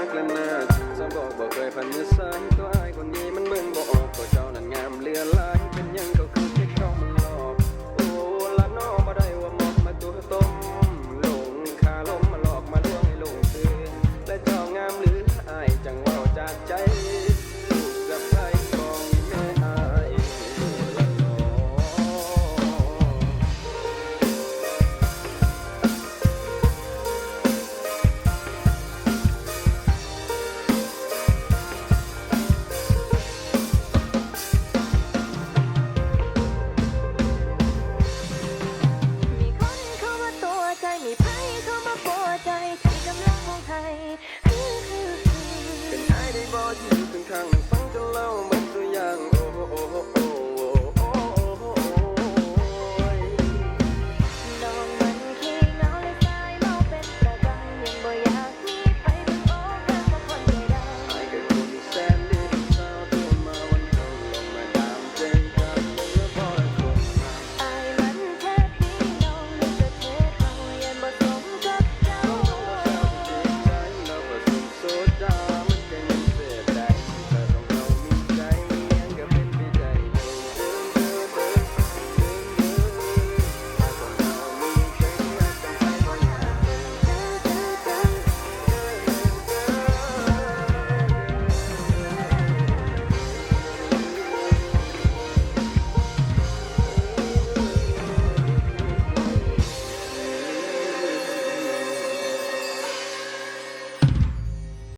ักและนาจะบอกบอกเคยพันมือซ้ายตัวไอ้คนนี้มันมึนบอกออกตัเจ้านั้นงามเลือลาย